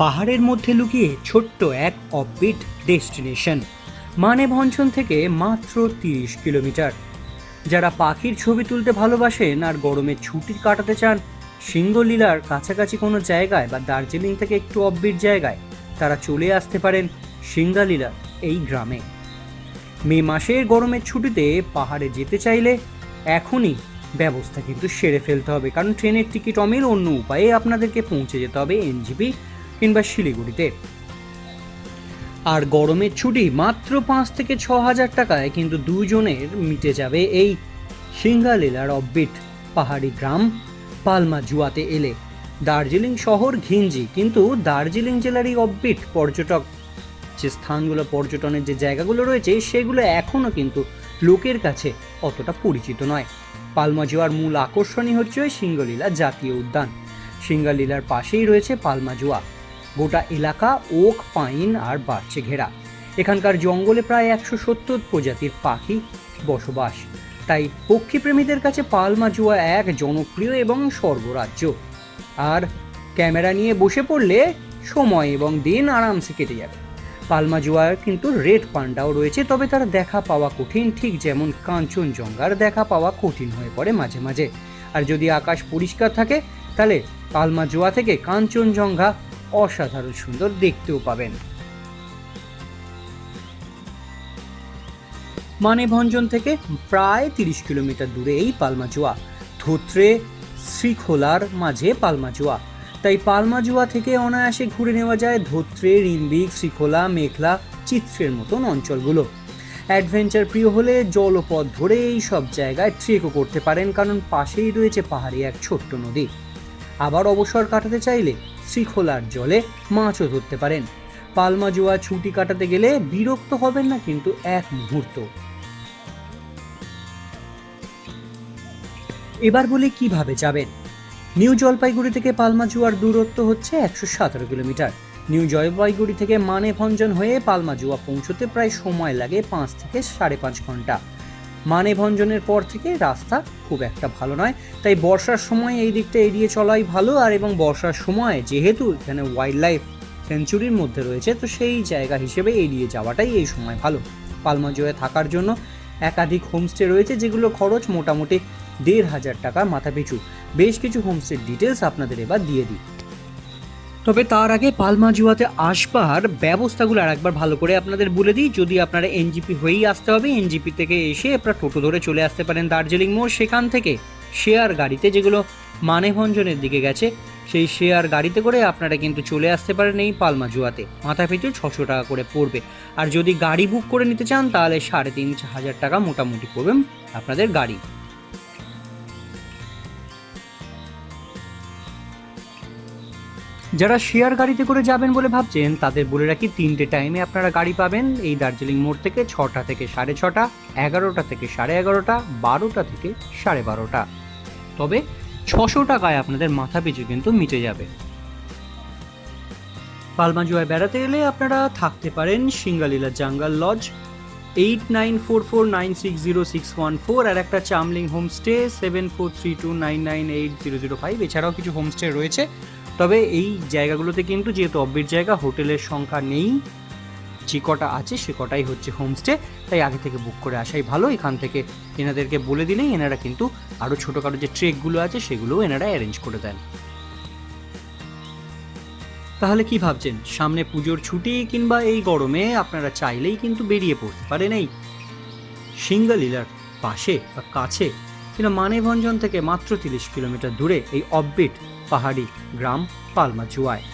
পাহাড়ের মধ্যে লুকিয়ে ছোট্ট এক অফবিট ডেস্টিনেশন মানে ভঞ্জন থেকে মাত্র তিরিশ কিলোমিটার। যারা পাখির ছবি তুলতে ভালোবাসেন আর গরমে ছুটি কাটাতে চান, সিংহলীলার কাছাকাছি কোনো জায়গায় বা দার্জিলিং থেকে একটু অফবিট জায়গায়, তারা চলে আসতে পারেন সিঙ্গালীলা এই গ্রামে। মে মাসের গরমের ছুটিতে পাহাড়ে যেতে চাইলে এখনই ব্যবস্থা কিন্তু সেরে ফেলতে হবে, কারণ ট্রেনের টিকিট অমিল অন্য উপায়ে আপনাদেরকে পৌঁছে যেতে হবে, এনজিপি কিংবা শিলিগুড়িতে। আর গরমের ছুটি মাত্র পাঁচ থেকে ছ হাজার টাকায় কিন্তু দুজনের মিটে যাবে এই সিঙ্গালীলার অববিট পাহাড়ি গ্রাম পালমা জুয়াতে এলে। দার্জিলিং শহর ঘিঞ্জি, কিন্তু দার্জিলিং জেলার এই অববিট পর্যটক যে স্থানগুলো, পর্যটনের যে জায়গাগুলো রয়েছে, সেগুলো এখনও কিন্তু লোকের কাছে অতটা পরিচিত নয়। পালমা জুয়ার মূল আকর্ষণই হচ্ছে সিঙ্গলীলা জাতীয় উদ্যান। সিঙ্গালীলার পাশেই রয়েছে পালমা জুয়া। গোটা এলাকা, ওক, পাইন আর বাড়ছে ঘেরা। এখানকার জঙ্গলে প্রায় একশো সত্তর প্রজাতির পাখি বসবাস। তাই পক্ষীপ্রেমীদের কাছে পালমা জুয়া এক জনপ্রিয় এবং সর্বরাজ্য আর ক্যামেরা নিয়ে বসে পড়লে সময় এবং দিন আরামসে কেটে যাবে। পালমা জুয়ার কিন্তু রেড পান্ডাও রয়েছে, তবে তার দেখা পাওয়া কঠিন, ঠিক যেমন কাঞ্চনজঙ্ঘার দেখা পাওয়া কঠিন হয়ে পড়ে মাঝে মাঝে। আর যদি আকাশ পরিষ্কার থাকে, তাহলে পালমা জুয়া থেকে কাঞ্চনজঙ্ঘা অসাধারণ সুন্দর দেখতেও পাবেন। মানেভঞ্জন থেকে প্রায় তিরিশ কিলোমিটার দূরে এই পালমাজুয়া। ধোত্রে, শ্রীখোলার মাঝে পালমাজুয়া। তাই পালমাজুয়া থেকে অনায়াসে ঘুরে নেওয়া যায় ধোত্রে, রিম্বিক, শ্রীখোলা মেঘলা চিত্রের মতন অঞ্চলগুলো। অ্যাডভেঞ্চার প্রিয় হলে জলপথ ধরে এই সব জায়গায় ট্রেকও করতে পারেন, কারণ পাশেই রয়েছে পাহাড়ি এক ছোট্ট নদী। আবার অবসর কাটাতে চাইলে শ্রীখোলার জলে মাছও ধরতে পারেন। পালমাজুয়া ছুটি কাটাতে গেলে বিরক্ত হবেন না কিন্তু এক মুহূর্ত। এবার বলি কীভাবে যাবেন? নিউ জলপাইগুড়ি থেকে পালমাজুয়ার দূরত্ব হচ্ছে একশো সতেরো কিলোমিটার। নিউ জলপাইগুড়ি থেকে মানেভঞ্জন হয়ে পালমাজুয়া পৌঁছতে প্রায় সময় লাগে পাঁচ থেকে সাড়ে পাঁচ ঘণ্টা। মানেভঞ্জনের পর থেকে রাস্তা খুব একটা ভালো নয়। তাই বর্ষার সময় এই দিকটা এড়িয়ে চলাই ভালো, আর এবং বর্ষার সময় যেহেতু এখানে ওয়াইল্ড লাইফ সেঞ্চুরির মধ্যে রয়েছে, তো সেই জায়গা হিসেবে এড়িয়ে যাওয়াটাই এই সময় ভালো। পালমাজুয়ে থাকার জন্য একাধিক হোমস্টে রয়েছে, যেগুলো খরচ মোটামুটি দেড় হাজার টাকা মাথা পিছু বেশ কিছু হোমস্টের ডিটেলস আপনাদের এবার দিয়ে দিই। তবে তার আগে পালমাজুয়াতে আসবার ব্যবস্থাগুলো আর একবার ভালো করে আপনাদের বলে দিই। যদি আপনারা এনজিপি হয়েই আসতে হবে এনজিপি থেকে এসে আপনারা টোটো ধরে চলে আসতে পারেন দার্জিলিং মোড়। সেখান থেকে শেয়ার গাড়িতে যেগুলো মানেভঞ্জনের দিকে গেছে, সেই শেয়ার গাড়িতে করে আপনারা কিন্তু চলে আসতে পারেন এই পালমাজুয়াতে মাথা পিছু ছশো টাকা করে পড়বে। আর যদি গাড়ি বুক করে নিতে চান, তাহলে সাড়ে তিন হাজার টাকা মোটামুটি পড়বে আপনাদের গাড়ি। যারা শেয়ার গাড়িতে করে যাবেন বলে ভাবছেন, তাদের বলে রাখি তিনটে টাইমে আপনারা গাড়ি পাবেন। এই দার্জিলিং মোড় থেকে ছটা থেকে সাড়ে ছটা, এগারোটা থেকে সাড়ে এগারোটা, বারোটা থেকে সাড়ে বারোটা। তবে ছশো টাকায় আপনাদের মাথা পিছু কিন্তু মিটে যাবে। পালমাজুয়ায় বেড়াতে এলে আপনারা থাকতে পারেন Singalila jungle lodge eight nine four four nine six zero six one four আর একটা Chamling homestay seven four three two nine nine eight zero zero five এছাড়াও কিছু হোমস্টে রয়েছে। তবে এই জায়গাগুলোতে কিন্তু যেহেতু অব্বির জায়গা, হোটেলের সংখ্যা নেই, যে কটা আছে সে কটাই হচ্ছে হোমস্টে তাই আগে থেকে বুক করে আসাই ভালো। এখান থেকে এনাদেরকে বলে দিলেই এনারা কিন্তু আরও ছোটোখাটো যে ট্রেকগুলো আছে সেগুলোও এনারা অ্যারেঞ্জ করে দেন। তাহলে কি ভাবছেন? সামনে পুজোর ছুটি কিংবা এই গরমে আপনারা চাইলেই কিন্তু বেরিয়ে পড়তে পারেন এই সিঙ্গালীলার পাশে বা কাছে। কিনা মানেভঞ্জন থেকে মাত্র তিরিশ কিলোমিটার দূরে এই অববিট পাহাড়ি গ্রাম পালমা জুয়ায়